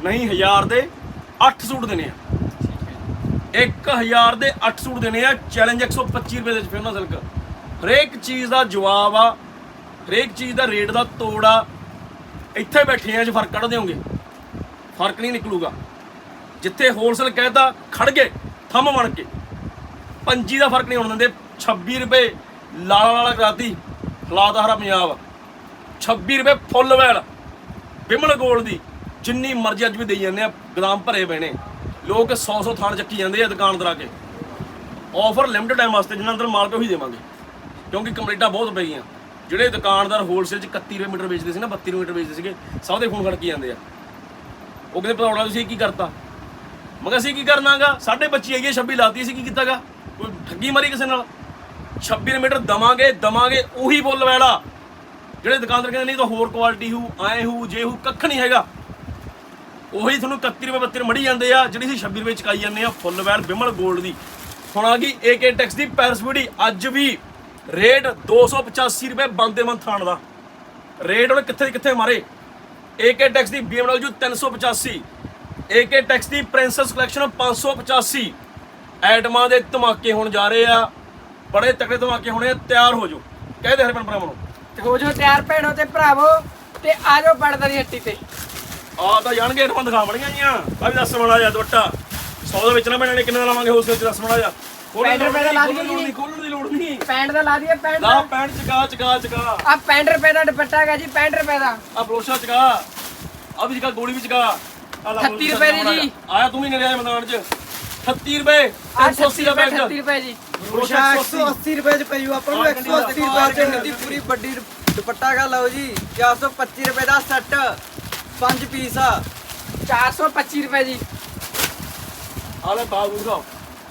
ਨਹੀਂ 1000 ਦੇ 8 ਸੂਟ ਦੇਣੇ ਆ। ਠੀਕ ਹੈ ਜੀ 1000 ਦੇ 8 ਸੂਟ ਦੇਣੇ ਆ ਚੈਲੰਜ 125 ਰੁਪਏ ਦੇ ਵਿੱਚ ਫੇਮਸ ਸਿਲਕ। ਹਰੇਕ ਚੀਜ਼ ਦਾ ਜਵਾਬ ਆ, ਹਰੇਕ ਚੀਜ਼ ਦਾ ਰੇਟ ਦਾ ਤੋੜ ਆ। ਇੱਥੇ ਬੈਠੇ ਆ, ਜੇ ਫ਼ਰਕ ਕੱਢ ਦਿਓਗੇ ਫ਼ਰਕ ਨਹੀਂ ਨਿਕਲੂਗਾ। ਜਿੱਥੇ ਹੋਲਸੇਲ ਕਹਿਤਾ ਖੜ ਗਏ, ਥੰਮ ਬਣ ਕੇ। ਪੰਜੀ ਦਾ ਫ਼ਰਕ ਨਹੀਂ ਹੋਣ ਦਿੰਦੇ 26 ਰੁਪਏ ਲਾਲਾ ਲਾਲਾ ਕਰਾਤੀ। ਹਾਲਾਤ ਹਰਾ ਪੰਜਾਬ। 26 ਰੁਪਏ ਫੁੱਲ ਵੈਲ। ਬਿਮਲ ਗੋਲ ਦੀ। ਜਿੰਨੀ ਮਰਜ਼ੀ ਅੱਜ ਵੀ ਦੇਈ ਜਾਂਦੇ ਆ ਗਦਾਮ ਭਰੇ ਪਏ ਨੇ। ਲੋਕ 100 100 ਥਾਣ ਚੱਕੀ ਜਾਂਦੇ ਆ ਦੁਕਾਨ ਆ ਕੇ। ਆਫਰ ਲਿਮਟਡ ਟਾਈਮ ਵਾਸਤੇ ਜਿੰਨਾ ਅੰਦਰ ਮਾਲ ਪਿਆ ਉਹੀ ਦੇਵਾਂਗੇ। ਕਿਉਂਕਿ ਕੰਪਲੀਟਾਂ ਬਹੁਤ ਪੈ ਗਈਆਂ ਜਿਹੜੇ ਦੁਕਾਨਦਾਰ ਹੋਲਸੇਲ 'ਚ 31 ਰੁਪਏ ਮੀਟਰ ਵੇਚਦੇ ਸੀ ਨਾ 32 ਰੁਪਏ ਮੀਟਰ ਵੇਚਦੇ ਸੀਗੇ ਸਭ ਦੇ ਫੋਨ ਖੜਕੀ ਜਾਂਦੇ ਆ। ਉਹ ਕਹਿੰਦੇ ਪਤੌੜਾ ਤੁਸੀਂ ਕੀ ਕਰਤਾ? ਮਗਰ ਅਸੀਂ ਕੀ ਕਰਨਾਗਾ? ਸਾਡੇ ਬੱਚੀ ਹੈਗੀ ਆ, 26 ਲਾਤੀ ਸੀ ਕੀ ਕੀਤਾਗਾ? ਕੋਈ ਠੱਗੀ ਮਾਰੀ ਕਿਸੇ ਨਾਲ? 26 ਮੀਟਰ ਦਵਾਂਗੇ ਦਵਾਂਗੇ ਉਹੀ ਬੁੱਲ ਵੈਲਾ। ਜਿਹੜੇ ਦੁਕਾਨਦਾਰ ਕਹਿੰਦੇ ਨਹੀਂ ਤਾਂ ਹੋਰ ਕੁਆਲਿਟੀ ਹੂ ਐ ਹੂ ਜੇ ਹੂ ਕੱਖ ਨਹੀਂ ਹੈਗਾ। ਉਹੀ ਤੁਹਾਨੂੰ 31 ਰੁਪਏ 32 ਮੜੀ ਜਾਂਦੇ ਆ, ਜਿਹੜੀ ਅਸੀਂ 26 ਰੁਪਏ ਚਕਾਈ ਜਾਂਦੇ ਆ, ਫੁੱਲ ਵੈਲ ਬਿਮਲ 골ਡ ਦੀ। ਹੁਣ ਆ ਗਈ AK ਟੈਕਸ ਦੀ ਪੈਰਸ ਅੱਜ ਵੀ ਰੇਟ 285 ਰੁਪਏ ਬੰਦੇ ਮਨ ਥਾਣ ਦਾ। ਰੇਟ ਹੁਣ ਕਿੱਥੇ ਕਿੱਥੇ ਮਾਰੇ? AK ਟੈਕਸ ਦੀ BMW 385 AK ਟੈਕਸ ਦੀ ਪ੍ਰਿੰਸੈਸ ਕਲੈਕਸ਼ਨ 585 ਐਟਮਾਂ ਦੇ ਧਮਾਕੇ ਹੋਣ ਜਾ ਰਹੇ ਆ। ਬੜੇ ਤਕੜੇ ਧਮਾਕੇ ਹੋਣੇ ਆ ਤਿਆਰ ਹੋ ਜਾਓ। ਕਹਿੰਦੇ ਹਰਪਨ ਭਰਾਵਾਂ ਨੂੰ। ਤੇ ਹੋ ਜਾਓ ਤਿਆਰ ਭੈਣੋ ਤੇ ਭਰਾਵੋ ਤੇ ਆ ਜਾਓ ਪੜਦਾ ਦੀ ਹੱਟੀ ਤੇ। ਆ ਤਾਂ ਜਾਣਗੇ ਰਮਨ ਦਿਖਾਵਣੀਆਂ ਜੀਆਂ ਆ ਵੀ ਦੱਸ ਮੜਾ ਜਾ ਦੁੱਟਾ। 100 ਦੇ ਵਿੱਚ ਨਾ ਬਣਾਣੇ ਕਿੰਨੇ ਦਾ ਲਾਵਾਂਗੇ ਹੋਲਸੇਲ ਚ ਦੱਸ ਮੜਾ ਜਾ ਪੈਂਹਠ ਰੁਪਏ ਦਾ ਲਾ ਦੀ ਜੀ। ਖੋਲਣ ਦੀ ਲੋੜ ਨਹੀਂ। ਪੈਂਟ ਦਾ ਲਾ ਦਈਏ ਪੈਂਟ ਦਾ। ਪੈਂਟ ਚਕਾ ਚਕਾ ਚਕਾ। ਆ 65 ਰੁਪਏ ਦਾ ਦੁਪੱਟਾ ਹੈਗਾ ਜੀ 65 ਰੁਪਏ ਦਾ। ਆ ਬਲੋਸ਼ਾ ਚਕਾ। ਆ ਵੀ ਚਕਾ ਗੋਲੀ ਵੀ ਚਕਾ। ਆ ਲਾ 38 ਰੁਪਏ ਦੀ ਜੀ। ਆਇਆ ਤੂੰ ਵੀ ਮੈਦਾਨ ਚ। 38 ਰੁਪਏ ਆ 380 ਦਾ ਬੈਗ। 38 ਰੁਪਏ ਜੀ। ਬਲੋਸ਼ਾ ਬਰੋਸ਼ਾ 180 ਰੁਪਏ ਚ ਪਈ ਆਪਾਂ ਨੂੰ 180 ਰੁਪਏ ਚ ਦੀ ਪੂਰੀ ਵੱਡੀ ਦੁਪੱਟਾ ਗਾ ਲਓ ਜੀ 425 ਰੁਪਏ ਦਾ ਸੈੱਟ 5 ਪੀਸ ਆ। 425 ਰੁਪਏ ਜੀ। ਆ ਲੈ ਬਾਗ ਦਿਖਾਓ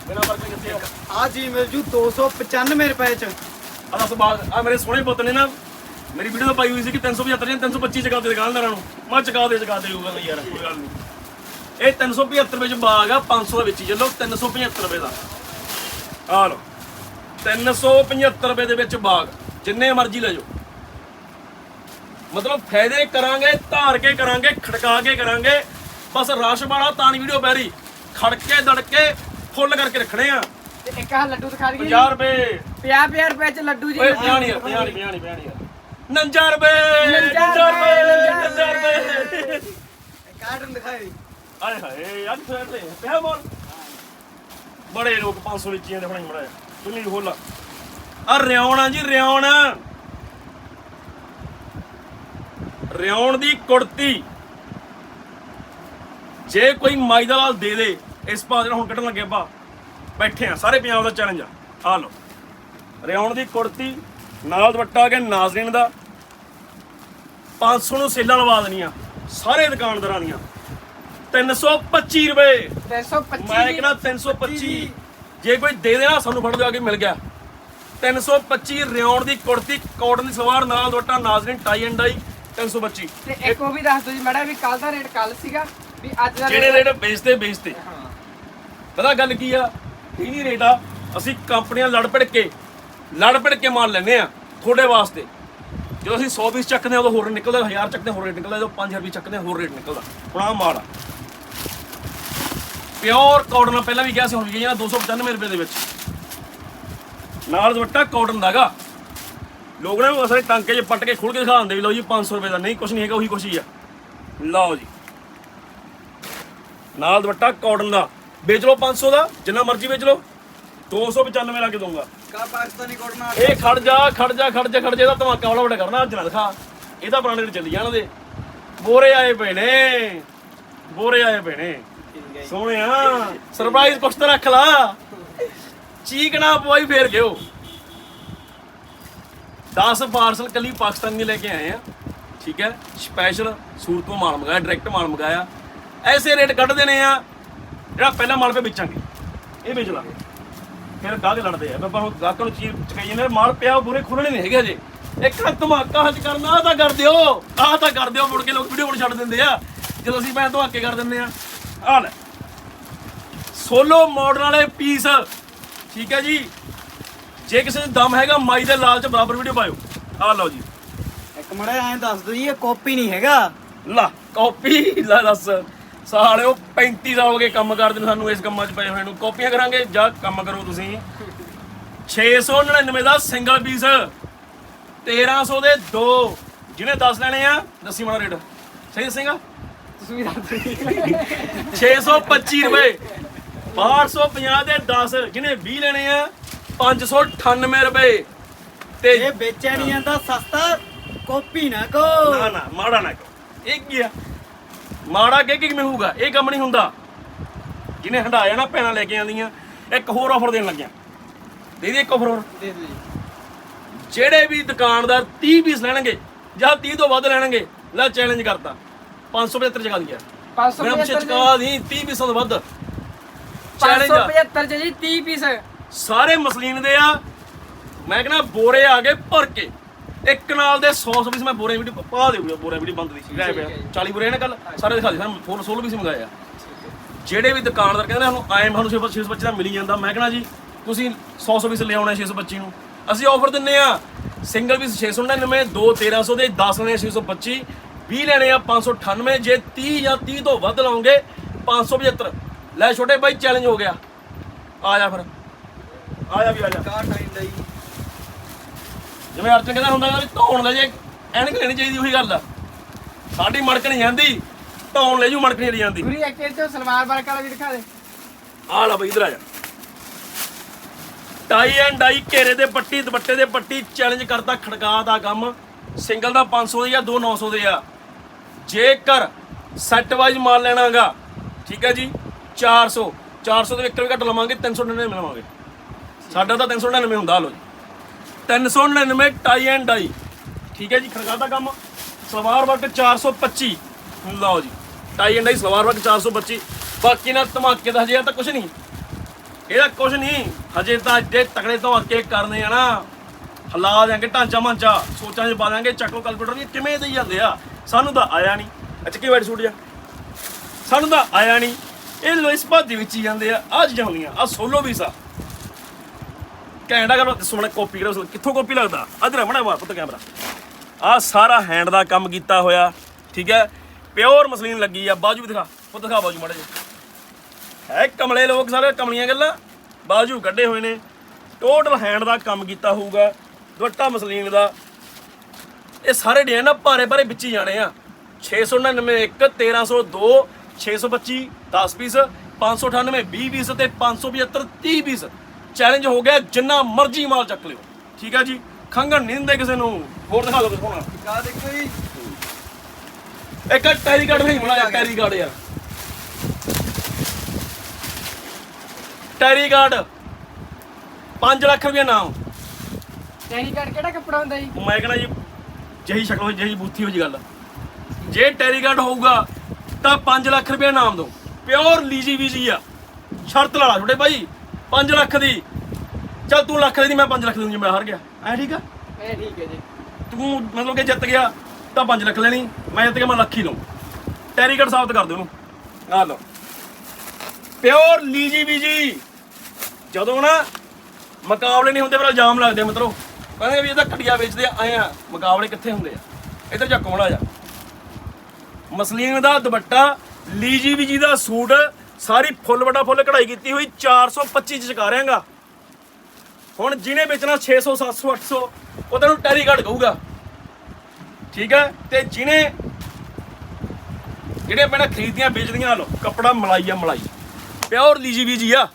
ਮੇਰਾ ਵਰਕ ਕਿੱਥੇ ਆ? ਆ ਜੀ ਮਿਲ ਜੂ 295 ਰੁਪਏ ਚ। ਆ ਦੱਸ ਬਾਗ ਆ ਮੇਰੇ ਸੋਹਣੇ ਪੁੱਤ ਨੇ ਨਾ ਮੇਰੀ ਵੀਡੀਓ ਤਾਂ ਪਾਈ ਹੋਈ ਸੀ ਕਿ 375 ਜਾਂ 325 ਚਕਾ ਦੇ ਦੁਕਾਨਦਾਰਾਂ ਨੂੰ। ਮੈਂ ਚਕਾ ਦੇ ਚਕਾ ਦੇ ਯਾਰ ਕੋਈ ਗੱਲ ਨਹੀਂ। ਇਹ 375 ਰੁਪਏ ਚ ਬਾਗ ਆ 500 ਦੇ ਵਿੱਚ ਚੱਲੋ 375 ਰੁਪਏ ਦਾ। ਆ ਲਓ 375 ਰੁਪਏ ਦੇ ਵਿੱਚ ਬਾਗ ਜਿੰਨੇ ਮਰਜ਼ੀ ਲੈ ਜਾਓ। ਮਤਲਬ ਫਾਇਦੇ ਕਰਾਂਗੇ ਧਾਰ ਕੇ ਕਰਾਂਗੇ ਖੜਕਾ ਕੇ ਕਰਾਂਗੇ ਬਸ ਰਸ਼ ਵਾਲਾ ਤਾਂ ਨਹੀਂ ਵੀਡੀਓ ਬੈਰੀ। ਖੜ ਕੇ ਦੜ ਕੇ ਫੁੱਲ ਕਰਕੇ ਰੱਖਣੇ ਆ। ਤੇ ਇੱਕ ਆ ਲੱਡੂ ਦਿਖਾ ਦਈਏ। 50 ਰੁਪਏ। 50 50 ਰੁਪਏ ਚ ਲੱਡੂ ਜੀ। ਓਏ 50 ਨਹੀਂ 50 ਨਹੀਂ 50 ਨਹੀਂ 50 ਨਹੀਂ 49 ਰੁਪਏ 49 49 ਰੁਪਏ ਰੁਪਏ, 49 ਰੁਪਏ। ਕਾਰਟਨ ਦਿਖਾਈ। ਆਏ ਹਾਏ ਅੱਜ ਫੇਰ ਲੈ ਪਿਆ ਬੋਲ ਬੜੇ ਲੋਕ 500 ਲੀਚੀਆਂ ਦੇ ਬਣਾਈ ਮੜਾਇਆ ਚੁੰਨੀ ਖੋਲਾ ਆ। ਰਿਆਉਣ ਜੀ ਰਿਆਉਣ ਰਿਆਉਣ ਦੀ ਕੁੜਤੀ। ਜੇ ਕੋਈ ਮਾਈ ਦਾ ਲਾਲ ਦੇ ਦੇ, ਇਸ ਪਾ ਜਿਹੜਾ ਹੁਣ ਕੱਢਣ ਲੱਗੇ ਆਪਾਂ। ਬੈਠੇ ਆ, ਸਾਰੇ ਪੰਜਾਬ ਦਾ ਚੈਲੰਜ ਆ। ਆ ਲਓ। ਰਿਆਉਣ ਦੀ ਕੁੜਤੀ, ਨਾਲ ਦੁਪੱਟਾ ਆ ਗਿਆ ਨਾਜ਼ਰੀਨ ਦਾ। 500 ਨੂੰ ਸੇਲਾਂ ਲਵਾ ਦੇਣੀਆਂ। ਸਾਰੇ ਦੁਕਾਨਦਾਰਾਂ ਦੀਆਂ। 325 ਰੁਪਏ। 325 ਮੈਂ ਕਹਿੰਦਾ 325 ਜੇ ਕੋਈ ਦੇ ਦੇਣਾ ਸਾਨੂੰ ਫੜ ਆ ਕੇ ਮਿਲ ਗਿਆ। 325 ਰਿਆਉਣ ਦੀ ਕੁੜਤੀ ਕਾਟਨ ਦੀ ਸਲਵਾਰ ਨਾਲ ਦੁਪੱਟਾ ਨਾਜ਼ਰੀਨ ਟਾਈ ਐਂਡ ਡਾਈ 325 ਤੇ ਇੱਕ ਉਹ ਵੀ ਦੱਸ ਦਿਓ ਜੀ ਮੈਡਮ ਵੀ ਕੱਲ ਦਾ ਰੇਟ ਕੱਲ ਸੀਗਾ ਵੀ ਅੱਜ ਦਾ ਜਿਹੜੇ ਰੇਟ ਵੇਚਦੇ ਵੇਚਦੇ। ਪਤਾ ਗੱਲ ਕੀ ਆ? ਇਹ ਨਹੀਂ ਰੇਟ ਆ ਅਸੀਂ ਕੰਪਨੀਆਂ ਲੜ ਭਿੜ ਕੇ ਲੜ ਭਿੜ ਕੇ ਮਾਲ ਲੈਨੇ ਆ ਤੁਹਾਡੇ ਵਾਸਤੇ। ਜਦੋਂ ਅਸੀਂ 100 ਪੀਸ ਚੱਕਦੇ ਆ ਉਦੋਂ ਹੋਰ ਨਿਕਲਦਾ 1000 ਚੱਕਦੇ ਹੋਰ ਰੇਟ ਨਿਕਲਦਾ ਜਦੋਂ 5000 ਰੁਪਏ ਚੱਕਦੇ ਹੋਰ ਰੇਟ ਨਿਕਲਦਾ। ਆਹ ਮਾਲ ਆ। ਪਿਓਰ ਕਾਟਨ ਪਹਿਲਾਂ ਵੀ ਕਿਹਾ ਸੀ ਹੁਣ ਵੀ ਗਈਆਂ 295 ਰੁਪਏ ਦੇ ਵਿੱਚ। ਨਾਲ ਦੁਪੱਟਾ ਕਾਟਨ ਦਾਗਾ ਲੋਕ ਨੇ ਅਸਲੇ ਟਾਂਕੇ 'ਚ ਪੱਟ ਕੇ ਖੋਲ ਕੇ ਦਿਖਾ ਦਿੰਦੇ ਵੀ ਲਓ ਜੀ 500 ਰੁਪਏ ਦਾ। ਨਹੀਂ ਕੁਝ ਨਹੀਂ ਹੈਗਾ ਉਹੀ ਕੁਛ ਹੀ ਆ। ਲਓ ਜੀ। ਨਾਲ ਦੁਪੱਟਾ ਕਾਟਨ ਦਾ। ਵੇਚ ਲਓ 500 ਦਾ ਜਿੰਨਾ ਮਰਜ਼ੀ ਵੇਚ ਲਓ। 295 ਲਾ ਕੇ ਦਊਂਗਾ। ਕਾ ਪਾਕਿਸਤਾਨੀ ਕੋਟਨ ਆ ਇਹ ਖੜ ਜਾ ਖੜ ਜਾ ਖੜ ਜਾ ਖੜ ਜਾ ਇਹਦਾ ਧਮਾਕਾ ਵਾਲਾ ਵੱਡਾ ਕਰਨਾ ਅੱਜ ਨਾ ਦਿਖਾ। ਇਹ ਤਾਂ ਪੁਰਾਣੇ ਚੱਲੀ ਜਾਣ ਦੇ। ਬੋਰੇ ਆਏ ਪਏ ਨੇ। ਬੋਰੇ ਆਏ ਨੇ ਸੋਹਣਿਆ। ਸਰਪ੍ਰਾਈਜ਼ ਕੁਛ ਤਾਂ ਰੱਖ ਲਾ। ਚੀਕਣਾ ਪਵਾਈ ਫੇਰ ਗਿਓ। 10 ਪਾਰਸਲ ਕੱਲੀ ਪਾਕਿਸਤਾਨ ਦੇ ਲੈ ਕੇ ਆਏ ਆ। ਠੀਕ ਹੈ। ਸਪੈਸ਼ਲ ਸੂਰਤ ਤੋਂ ਮਾਲ ਮੰਗਾਇਆ ਡਾਇਰੈਕਟ ਮਾਲ ਮੰਗਾਇਆ। ਐਸੇ ਰੇਟ ਕੱਢ ਦੇਣੇ ਆ ਜਿਹੜਾ ਪਹਿਲਾ ਮਾਲ ਪੇ ਵੇਚਾਂਗੇ। ਇਹ ਵੇਚ ਲਾਂਗੇ ਫਿਰ ਗਾਹਕ ਲੜਦੇ ਆ। ਬਾਬਾ ਹੁਣ ਗਾਹਕਾਂ ਨੂੰ ਚੀਜ਼ ਚਕਾਈ ਜਾਂਦੇ ਨੇ, ਮਾਲ ਪਿਆ ਬੁਰੇ ਖੁੱਲਣੇ ਨਹੀਂ ਹੈਗੇ ਅਜੇ ਇੱਕ ਨਾ ਧਮਾਕਾ ਹੱਜ ਕਰਨਾ ਆਹ ਤਾਂ ਕਰ ਦਿਓ। ਆਹ ਤਾਂ ਕਰ ਦਿਓ ਮੁੜ ਕੇ ਲੋਕ ਵੀਡੀਓ ਬਣ ਛੱਡ ਦਿੰਦੇ ਆ। ਜਦੋਂ ਅਸੀਂ ਮੈਂ ਧਮਾਕੇ ਕਰ ਦਿੰਦੇ ਆ ਆਹ ਲੈ। ਸੋਲੋ ਮਾਡਲ ਵਾਲੇ ਪੀਸ ਠੀਕ ਹੈ ਜੀ? ਜੇ ਕਿਸੇ ਦੇ ਦਮ ਹੈਗਾ ਮਾਈ ਦੇ ਲਾਲ ਚ ਬਰਾਬਰ ਵੀਡੀਓ ਪਾਇਓ। ਆਹ ਲਓ ਜੀ। ਇੱਕ ਮੜਾ ਐਂ ਦੱਸ ਦੋ ਜੀ ਇਹ ਕਾਪੀ ਨਹੀਂ ਹੈਗਾ। ਲਾ ਕਾਪੀ ਲਾ ਦੱਸ। ਸਾਲੇ ਉਹ 35 ਸਾਲ ਹੋ ਗਏ ਕੰਮ ਕਰਦੇ ਨੂੰ ਸਾਨੂੰ ਇਸ ਕੰਮਾਂ 'ਚ ਪਏ ਹੋਏ ਨੂੰ। ਕਾਪੀਆਂ ਕਰਾਂਗੇ ਜਾਂ ਕੰਮ ਕਰੋ ਤੁਸੀਂ। 699 ਦਾ ਸਿੰਗਲ ਪੀਸ 1300 ਦੇ ਦੋ। ਜਿਹਨੇ 10 ਲੈਣੇ ਆ ਦੱਸੀ ਮਾੜਾ ਰੇਟ। ਸਹੀ ਸਿੰਘਾ ਤੁਸੀਂ ਦੱਸ ਦਿਓ 625 ਰੁਪਏ 550 ਦੇ 10 ਜਿਹਨੇ 20 ਲੈਣੇ ਆ 598 ਰੁਪਏ। ਤੇ ਇਹ ਵੇਚਿਆ ਨਹੀਂ ਜਾਂਦਾ ਸਸਤਾ ਕਾਪੀ ਨਾ ਕੋ। ਨਾ ਨਾ ਮਾੜਾ ਨਾ ਕਹੋ। ਇਹ ਕੀ ਆ? ਮਾੜਾ ਕਿ ਕਿਵੇਂ ਹੋਊਗਾ? ਇਹ ਕੰਮ ਨਹੀਂ ਹੁੰਦਾ। ਜਿਹਨੇ ਹੰਡਾਇਆ ਨਾ ਭੈਣਾਂ ਲੈ ਕੇ ਆਂਦੀਆਂ ਇੱਕ ਹੋਰ ਆਫਰ ਦੇਣ ਲੱਗਿਆ। ਦੇ ਦੇ ਇੱਕ ਆਫਰ ਹੋਰ। ਦੇ ਜੀ ਜਿਹੜੇ ਵੀ ਦੁਕਾਨਦਾਰ 30 ਪੀਸ ਲੈਣਗੇ ਜਾਂ 30 ਤੋਂ ਵੱਧ ਲੈਣਗੇ ਲੈ ਚੈਲੰਜ ਕਰਤਾ। 575 ਚਕਾ ਦਿਆ ਮੈਂ ਪਿੱਛੇ 575 ਚਕਾ ਦੀ 30 ਪੀਸਾਂ ਤੋਂ ਵੱਧ। ਚੈਲੰਜ ਆ। 575 ਚ ਜੀ 30 ਪੀਸ। ਸਾਰੇ ਮਸਲੀਨ ਦੇ ਆ। ਮੈਂ ਕਹਿੰਦਾ ਬੋਰੇ ਆ ਗਏ ਭਰ ਕੇ। ਇੱਕ ਨਾਲ ਦੇ 100 ਪੀਸ ਮੈਂ ਬੋਰੇ ਵੀਡੀਓ ਪਾ ਦਿਓ ਬੋਰੇ ਵੀਡੀਓ ਬੰਦ ਦੀ ਸੀ ਰਹਿ ਪਿਆ। ਠੀਕ ਹੈ ਜੀ। 40 ਬੋਰੇ ਨੇ ਕੱਲ ਸਾਰੇ ਦਿਖਾ ਦੇ ਸਾਨੂੰ ਫੋਨ 16 ਪੀਸ ਮੰਗਾਏ ਆ। ਜਿਹੜੇ ਵੀ ਦੁਕਾਨਦਾਰ ਕਹਿੰਦੇ ਸਾਨੂੰ ਆਏ ਸਾਨੂੰ 625 ਦਾ ਮਿਲੀ ਜਾਂਦਾ। ਮੈਂ ਕਹਿੰਦਾ ਜੀ ਤੁਸੀਂ 100 100 ਪੀਸ ਲਿਆਉਣਾ 625 ਨੂੰ। ਅਸੀਂ ਆਫਰ ਦਿੰਨੇ ਆ। ਸਿੰਗਲ ਪੀਸ 699 ਦੋ 1300 ਦੇ 10 ਲੈਣੇ 625 20 ਲੈਣੇ ਆ 598 ਜੇ 30 ਜਾਂ 30 ਤੋਂ ਵੱਧ ਲਾਉਂਗੇ 575 ਲੈ ਛੋਟੇ ਬਾਈ ਚੈਲੰਜ ਹੋ ਗਿਆ। ਆ ਜਾ ਫਿਰ। ਆ ਜਾ ਵੀ ਆ ਜਾ। ਕਾ ਟਾਈਮ ਦਾ ਜੀ ਜਿਵੇਂ ਅਰਜਨ ਕਹਿੰਦਾ ਹੁੰਦਾ ਵੀ ਧੌਣ ਲੈ ਜੇ ਐਨਕ ਲੈਣੀ ਚਾਹੀਦੀ ਉਹੀ ਗੱਲ ਆ। ਸਾਡੀ ਮੜਕ ਨਹੀਂ ਜਾਂਦੀ ਧੌਣ ਲੈ ਜੂ ਮੜਕ ਨਹੀਂ ਜਾਂਦੀ ਪੂਰੀ ਐਕਟਰ ਤੇ ਸਲਵਾਰ ਵਰਕ ਵਾਲਾ ਵੀ ਦਿਖਾ ਦੇ। ਆ ਲੈ ਬਈ ਇਧਰ ਆ ਜਾ। ਟਾਈ ਐਂਡ ਡਾਈ ਘੇਰੇ ਦੇ ਪੱਟੀ ਦੁਪੱਟੇ ਦੇ ਪੱਟੀ ਚੈਲੰਜ ਕਰਦਾ ਖੜਕਾ ਦਾ ਕੰਮ। ਸਿੰਗਲ ਦਾ 500 ਦੇ ਜਾਂ ਦੋ 900 ਦੇ ਆ। ਜੇਕਰ ਸੈੱਟ ਵਾਈਜ਼ ਮਾਲ ਲੈਣਾਗਾ, ਠੀਕ ਹੈ ਜੀ 400 400 ਦੇ ਇੱਕ ਵੀ ਘੱਟ ਲਵਾਂਗੇ 399 ਲਵਾਂਗੇ ਸਾਡਾ ਤਾਂ 399 ਹੁੰਦਾ ਲੋ ਜੀ। 399 ਟਾਈ ਐਂਡ ਡਾਈ, ਠੀਕ ਹੈ ਜੀ ਖੜਕਾ ਦਾ ਕੰਮ। ਸਲਵਾਰ ਵਰਕ 425 ਲਓ ਜੀ। Tie and dye, salwar work 425 ਬਾਕੀ ਨਾਲ ਧਮਾਕੇ ਦਾ ਹਜੇ ਤਾਂ ਕੁਝ ਨਹੀਂ। ਇਹਦਾ ਕੁਝ ਨਹੀਂ, ਹਜੇ ਤਾਂ ਅੱਡੇ ਤਕੜੇ ਧਮਾਕੇ ਕਰਨੇ ਆ ਨਾ। ਹਲਾ ਦਿਆਂਗੇ ਢਾਂਚਾ ਮਾਂਚਾ ਸੋਚਾਂ 'ਚ ਪਾ ਦਿਆਂਗੇ, ਚੱਕੋ ਕੈਲਕੂਲੇਟਰ ਵੀ ਕਿਵੇਂ ਦੇ ਜਾਂਦੇ ਆ। ਸਾਨੂੰ ਤਾਂ ਆਇਆ ਨਹੀਂ। ਅੱਛਾ ਕੀ ਵਾਈਟ ਸੂਟ ਜਾ? ਸਾਨੂੰ ਤਾਂ ਆਇਆ ਨਹੀਂ। ਇਹ ਲੋਇਸ ਭਾਦੀ ਵਿੱਚ ਹੀ ਜਾਂਦੇ ਆ ਆ ਚੀਜ਼ਾਂ ਹੁੰਦੀਆਂ ਆ ਸੋਲੋ ਵੀ ਸਾ ਕੈਨੇਡਾ ਕਰੋ ਸੋਹਣਾ ਕਾਪੀ ਕਰੋ ਕਿੱਥੋਂ ਕਾਪੀ ਲੱਗਦਾ? ਅਦਰ ਮਣਾ ਮਾਰ ਪੁੱਤ ਕੈਮਰਾ ਆ ਸਾਰਾ ਹੈਂਡ ਦਾ ਕੰਮ ਕੀਤਾ ਹੋਇਆ, ਠੀਕ ਹੈ? ਪਿਓਰ ਮਸਲੀਨ ਲੱਗੀ ਆ, ਬਾਜੂ ਵੀ ਦਿਖਾ, ਉਹ ਦਿਖਾ ਬਾਜੂ ਮਾੜਾ ਜਿਹਾ। ਹੈ ਕਮਲੇ ਲੋਕ ਸਾਰੇ ਕਮਲੀਆਂ ਗੱਲਾਂ, ਬਾਜੂ ਕੱਢੇ ਹੋਏ ਨੇ। ਟੋਟਲ ਹੈਂਡ ਦਾ ਕੰਮ ਕੀਤਾ ਹੋਊਗਾ ਦੁੱਟਾ ਮਸਲੀਨ ਦਾ। ਇਹ ਸਾਰੇ ਡਿਜ਼ਾਈਨ ਨਾ ਭਾਰੇ ਭਾਰੇ ਵਿੱਚ ਹੀ ਜਾਣੇ ਆ। 699 ਇੱਕ 1302 625 10 ਪੀਸ 598 20 ਪੀਸ ਤੇ 575 30 ਪੀਸ। ਚੈਲੰਜ ਹੋ ਗਿਆ ਜਿੰਨਾ ਮਰਜ਼ੀ ਮਾਲ ਚੱਕ ਲਿਓ। ਠੀਕ ਹੈ ਜੀ? ਖੰਗਣ ਨਹੀਂ ਦਿੰਦੇ ਕਿਸੇ ਨੂੰ। ਹੋਰ ਦਿਖਾ ਦਿਓ ਸੋਹਣਾ ਕਾ ਦੇਖੋ ਜੀ। ਇੱਕ ਟੈਰੀ ਕਾਰਡ ਨਹੀਂ ਬਣਾਇਆ ਟੈਰੀ ਕਾਰਡ ਯਾਰ। ਟੈਰੀ ਕਾਰਡ। 5 ਲੱਖ ਰੁਪਏ ਨਾਮ। ਟੈਨੀ ਕਾਰਡ ਕਿਹੜਾ ਕੱਪੜਾ ਹੁੰਦਾ ਜੀ? ਮੈਂ ਕਹਿੰਦਾ ਜੀ ਜਹੀ ਸ਼ਕਲ ਹੋਈ ਜਹੀ ਬੂਥੀ ਹੋ ਜੀ ਗੱਲ। ਜੇ ਕਾਰਡ ਹੋਊਗਾ ਤਾਂ 5 ਲੱਖ ਰੁਪਏ ਨਾਮ ਦੋ ਪਿਓਰ ਲੀਜੀ ਵੀਜੀ ਆ। ਸ਼ਰਤ ਲਾ ਲਾ ਛੋਟੇ ਭਾਈ 5 ਲੱਖ ਦੀ। ਚੱਲ ਤੂੰ ਲੱਖ ਦੀ ਮੈਂ 5 ਲੱਖ ਦੀ ਮੈਂ ਹਾਰ ਗਿਆ। ਐ ਠੀਕ ਆ? ਇਹ ਠੀਕ ਹੈ ਜੀ। ਤੂੰ ਮਤਲਬ ਕਿ ਜਿੱਤ ਗਿਆ ਤਾਂ 5 ਲੱਖ ਲੈਣੀ। ਮੈਂ ਜਿੱਤ ਗਿਆ ਮੈਂ ਲੱਖ ਹੀ ਲਊ। ਟੈਰੀ ਕਾਰਡ ਸਾਬਤ ਕਰ ਦੇ ਉਹਨੂੰ। ਆ ਲਓ। ਪਿਓਰ ਲੀਜੀ ਵੀਜੀ ਜਦੋਂ ਨਾ ਮੁਕਾਬਲੇ ਨਹੀਂ ਹੁੰਦੇ ਪਰ ਇਲਜ਼ਾਮ ਲੱਗਦੇ ਮਿੱਤਰੋ। ਕਹਿੰਦੇ ਵੀ ਇਹਦਾ ਤਾਂ ਘਟੀਆ ਵੇਚਦੇ ਆਏ ਆ, ਮੁਕਾਬਲੇ ਕਿੱਥੇ ਹੁੰਦੇ ਆ? ਇੱਧਰ ਜਾ ਕੋਮੜਾ ਜਾ? ਮਸਲੀਨ ਦਾ ਦੁਪੱਟਾ ਲੀਜੀ ਵੀਜੀ ਦਾ ਸੂਟ, ਸਾਰੀ ਫੁੱਲ, ਵੱਡਾ ਫੁੱਲ ਕਢਾਈ ਕੀਤੀ ਹੋਈ 425 ਚ ਚਕਾ ਰਿਆਂਗਾ ਹੁਣ ਜਿਹਨੇ ਵੇਚਣਾ 600 700 800 ਉਹ ਤੈਨੂੰ ਟੈਰੀ ਕਾਰਡ ਕਹੂਗਾ। ਠੀਕ ਹੈ? ਤੇ ਜਿਹਨੇ ਜਿਹੜੇ ਆਪਣਾ ਖਰੀਦੀਆਂ, ਵੇਚਦੀਆਂ ਲੋ ਕੱਪੜਾ ਮਲਾਈ ਆ, ਮਲਾਈ। ਪਿਓਰ ਲੀਜੀ ਵੀਜੀ ਆ।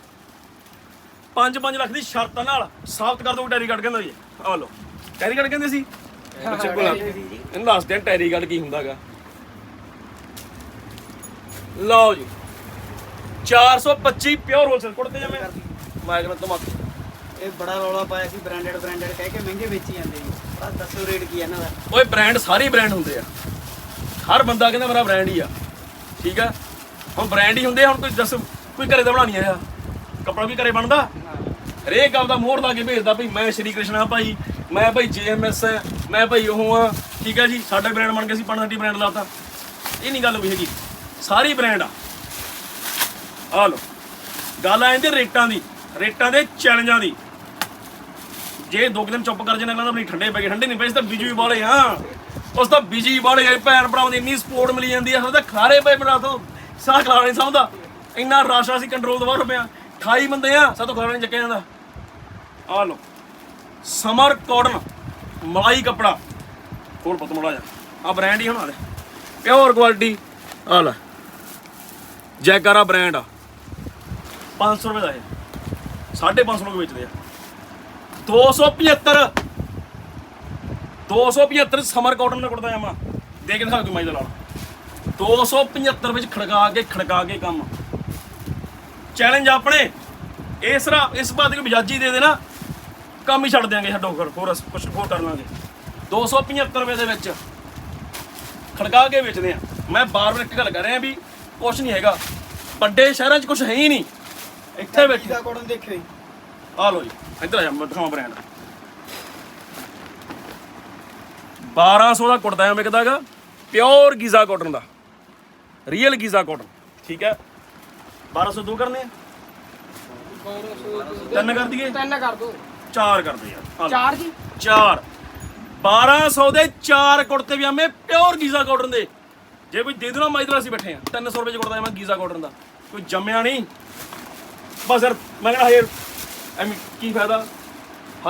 5-5 ਲੱਖ ਦੀ ਸ਼ਰਤਾਂ ਨਾਲ ਸਾਬਤ ਕਰ ਦੋ ਟੈਰੀ ਕਾਰਡ ਕਹਿੰਦਾ ਜੀ। ਆ ਲੋ ਟੈਰੀ ਕਾਰਡ ਕਹਿੰਦੇ ਸੀ? ਅੱਛਾ ਕੋਲ ਇਹਨੂੰ ਦੱਸਦੇ ਆ ਟੈਰੀ ਕਾਰਡ ਕੀ ਹੁੰਦਾਗਾ। ਲਓ ਜੀ। 425 ਪਿਓਰ ਹੋਲਸੇਲ ਕੁੜਤੇ ਜਮੇ ਮੈਂ ਕਹਿੰਦਾ ਤੁਮ ਇਹ ਬੜਾ ਰੌਲਾ ਪਾਇਆ ਸੀ ਬ੍ਰਾਂਡਡ ਬ੍ਰਾਂਡਡ ਕਹਿ ਕੇ ਮਹਿੰਗੇ ਵੇਚੀ ਜਾਂਦੇ ਜੀ ਆ ਦੱਸੋ ਰੇਟ ਕੀ ਹੈ ਇਹਨਾਂ ਦਾ? ਓਏ ਬ੍ਰਾਂਡ ਸਾਰੇ ਬ੍ਰਾਂਡ ਹੁੰਦੇ ਆ। ਹਰ ਬੰਦਾ ਕਹਿੰਦਾ ਮੇਰਾ ਬ੍ਰਾਂਡ ਹੀ ਆ। ਠੀਕ ਆ? ਹੁਣ ਬ੍ਰਾਂਡ ਹੀ ਹੁੰਦੇ ਆ ਹੁਣ ਕੋਈ ਦੱਸ ਕੋਈ ਘਰੇ ਤਾਂ ਬਣਾਉਣੀ ਆ ਕੱਪੜਾ ਵੀ ਘਰੇ ਬਣਦਾ? ਹਰੇਕ ਆਪਦਾ ਮੋਹਰ ਲਾ ਕੇ ਭੇਜਦਾ ਭਾਈ ਮੈਂ ਸ਼੍ਰੀ ਕ੍ਰਿਸ਼ਨ ਆ ਭਾਈ, ਮੈਂ ਭਾਈ ਜੀਐਮਐਸ ਹੈ, ਮੈਂ ਭਾਈ ਉਹ ਆ ਠੀਕ ਆ ਜੀ? ਸਾਡਾ ਬ੍ਰਾਂਡ ਬਣ ਗਿਆ ਸੀ ਪਣਾਟੀ ਬ੍ਰਾਂਡ ਲਾਤਾ। ਇਹ ਨਹੀਂ ਗੱਲ ਹੋਈ ਹੈਗੀ। ਸਾਰੀ ਬ੍ਰਾਂਡ ਆ। ਆ ਲੋ ਗੱਲ ਆ ਜਾਂਦੀ ਰੇਟਾਂ ਦੀ। ਰੇਟਾਂ ਦੇ ਚੈਲੰਜਾਂ ਦੀ। ਜੇ ਦੋ ਦਿਨ ਚੁੱਪ ਕਰ ਜਾਣਾ ਕਹਿੰਦਾ ਆਪਣੀ ਠੰਡੇ ਪੈ ਗਏ। ਠੰਡੇ ਨਹੀਂ ਪਏ ਤਾਂ ਬਿਜੂ ਹੀ ਬਾਲੇ ਆ ਉਸ ਤਾਂ ਬਿਜ਼ੀ ਬਾਲੇ ਆ, ਭੈਣ ਭਰਾਵਾਂ ਦੀ ਇੰਨੀ ਸਪੋਰਟ ਮਿਲੀ ਜਾਂਦੀ ਆ ਉਹ ਤਾਂ ਖਾਰੇ ਪਏ ਬਣਾ ਤੋਂ ਸਾਹ ਖਲਾ ਨਹੀਂ ਸਮਝਦਾ। ਇੰਨਾ ਰਸ਼ ਆ ਸੀ ਕੰਟਰੋਲ ਤੋਂ ਬਾਹਰ ਪਿਆ 28 ਬੰਦੇ ਆ ਸਾਤੋਂ ਖਾਣਾ ਨਹੀਂ ਚੱਕਿਆ ਜਾਂਦਾ। ਆ ਲਓ। ਸਮਰ ਕਾਟਨ, ਮਲਾਈ ਕਪੜਾ। ਹੋਰ ਪਤ ਮੜਾ ਜਾ ਆ ਬ੍ਰਾਂਡ ਹੀ ਹੋਣਾ ਲੈ ਪਿਓਰ ਕੁਆਲਿਟੀ ਆ ਲੈ। ਜੈਕਾਰਾ ਬ੍ਰਾਂਡ ਆ। 500 ਰੁਪਏ ਦਾ ਇਹ। 550 ਰੁਪਏ ਵੇਚਦੇ ਆ। 275 275 ਸਮਰ ਕਾਟਨ ਦਾ ਕੁੜਤਾ ਜਾਮਾ। ਦੇ ਕੇ ਦਿਖਾ ਤੂੰ ਮਾਈ ਦਾ ਲਾਲ। 275 ਵਿੱਚ ਖੜਕਾ ਕੇ ਖੜਕਾ ਕੇ ਕੰਮ। ਚੈਲੰਜ ਆਪਣੇ। ਇਸ ਰਾ ਇਸ ਬਾਤ ਦੀ ਬਜਾਜੀ ਦੇ ਦੇਣਾ। ਕੰਮ ਹੀ ਛੱਡ ਦਿਆਂਗੇ ਛੱਡੋ ਫਿਰ ਹੋਰ ਕੁਝ ਹੋਰ ਕਰ ਲਾਂਗੇ। 275 ਰੁਪਏ ਦੇ ਵਿੱਚ ਖੜਕਾ ਕੇ ਵੇਚਦੇ ਆ। ਮੈਂ ਬਾਰ-ਬਾਰ ਇੱਕ ਗੱਲ ਕਰ ਰਿਹਾ ਵੀ ਕੁਝ ਨਹੀਂ ਹੈਗਾ। ਵੱਡੇ ਸ਼ਹਿਰਾਂ 'ਚ ਕੁਝ ਹੈ ਹੀ ਨਹੀਂ। ਇੱਥੇ ਬੈਠੇ। ਦਾ ਕੋਡਨ ਦੇਖਿਓ ਜੀ? ਆ ਲੋ ਜੀ ਇੱਧਰ ਆ ਜਾ ਮੈਂ ਦਿਖਾਵਾਂ ਬ੍ਰਾਂਡ 1200 ਦਾ ਕੁੜਤਾ ਹੈ ਵਿਕਦਾਗਾ ਪਿਓਰ ਗੀਜ਼ਾ ਕਾਟਨ ਦਾ। ਰੀਅਲ ਗੀਜ਼ਾ ਕਾਟਨ ਠੀਕ ਹੈ? 1200 ਦੋ ਕਰਨੇ ਆ? ਤਿੰਨ ਕਰ ਦਈਏ? ਤਿੰਨ ਕਰ ਦੋ। ਚਾਰ ਕਰਦੇ ਯਾਰ ਆ। ਚਾਰ ਜੀ। ਚਾਰ। 1200 ਦੇ ਚਾਰ ਕੁੜਤੇ ਪਜਾਮੇ ਪਿਓਰ ਗੀਜ਼ਾ ਕਾਟਨ ਦੇ। ਜੇ ਕੋਈ ਦੇ ਦੇਣਾ ਮਾਈਦਰਾ ਅਸੀਂ ਬੈਠੇ ਆ। 300 ਰੁਪਏ ਚ ਕੁੜਤਾ ਪਜਾਮਾ ਗੀਜ਼ਾ ਕਾਟਨ ਦਾ। ਕੋਈ ਜੰਮਿਆ ਨਹੀਂ। ਬਸ ਯਾਰ ਮੈਂ ਕਹਿੰਦਾ ਹਜੇ ਐਵੇਂ ਕੀ ਫਾਇਦਾ?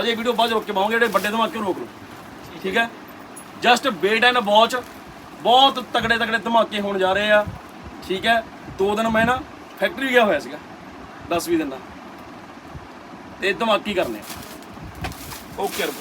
ਹਜੇ ਵੀਡੀਓ ਬਾਅਦ ਰੋਕ ਕੇ ਪਾਉਂਗੇ ਜਿਹੜੇ ਵੱਡੇ ਧਮਾਕੇ ਰੋਕ ਲਓ। ਠੀਕ ਹੈ? ਜਸਟ ਵੇਟ ਐਂਡ ਵਾਚ ਬਹੁਤ ਤਗੜੇ ਤਗੜੇ ਧਮਾਕੇ ਹੋਣ ਜਾ ਰਹੇ ਆ। ਠੀਕ ਹੈ? ਦੋ ਦਿਨ ਮੈਂ ਨਾ ਫੈਕਟਰੀ ਗਿਆ ਹੋਇਆ ਸੀਗਾ। 10 20 ਦਿਨ ਦਾ। ਤੇ ਧਮਾਕੀ ਕਰਨੇ ਆ। ou quero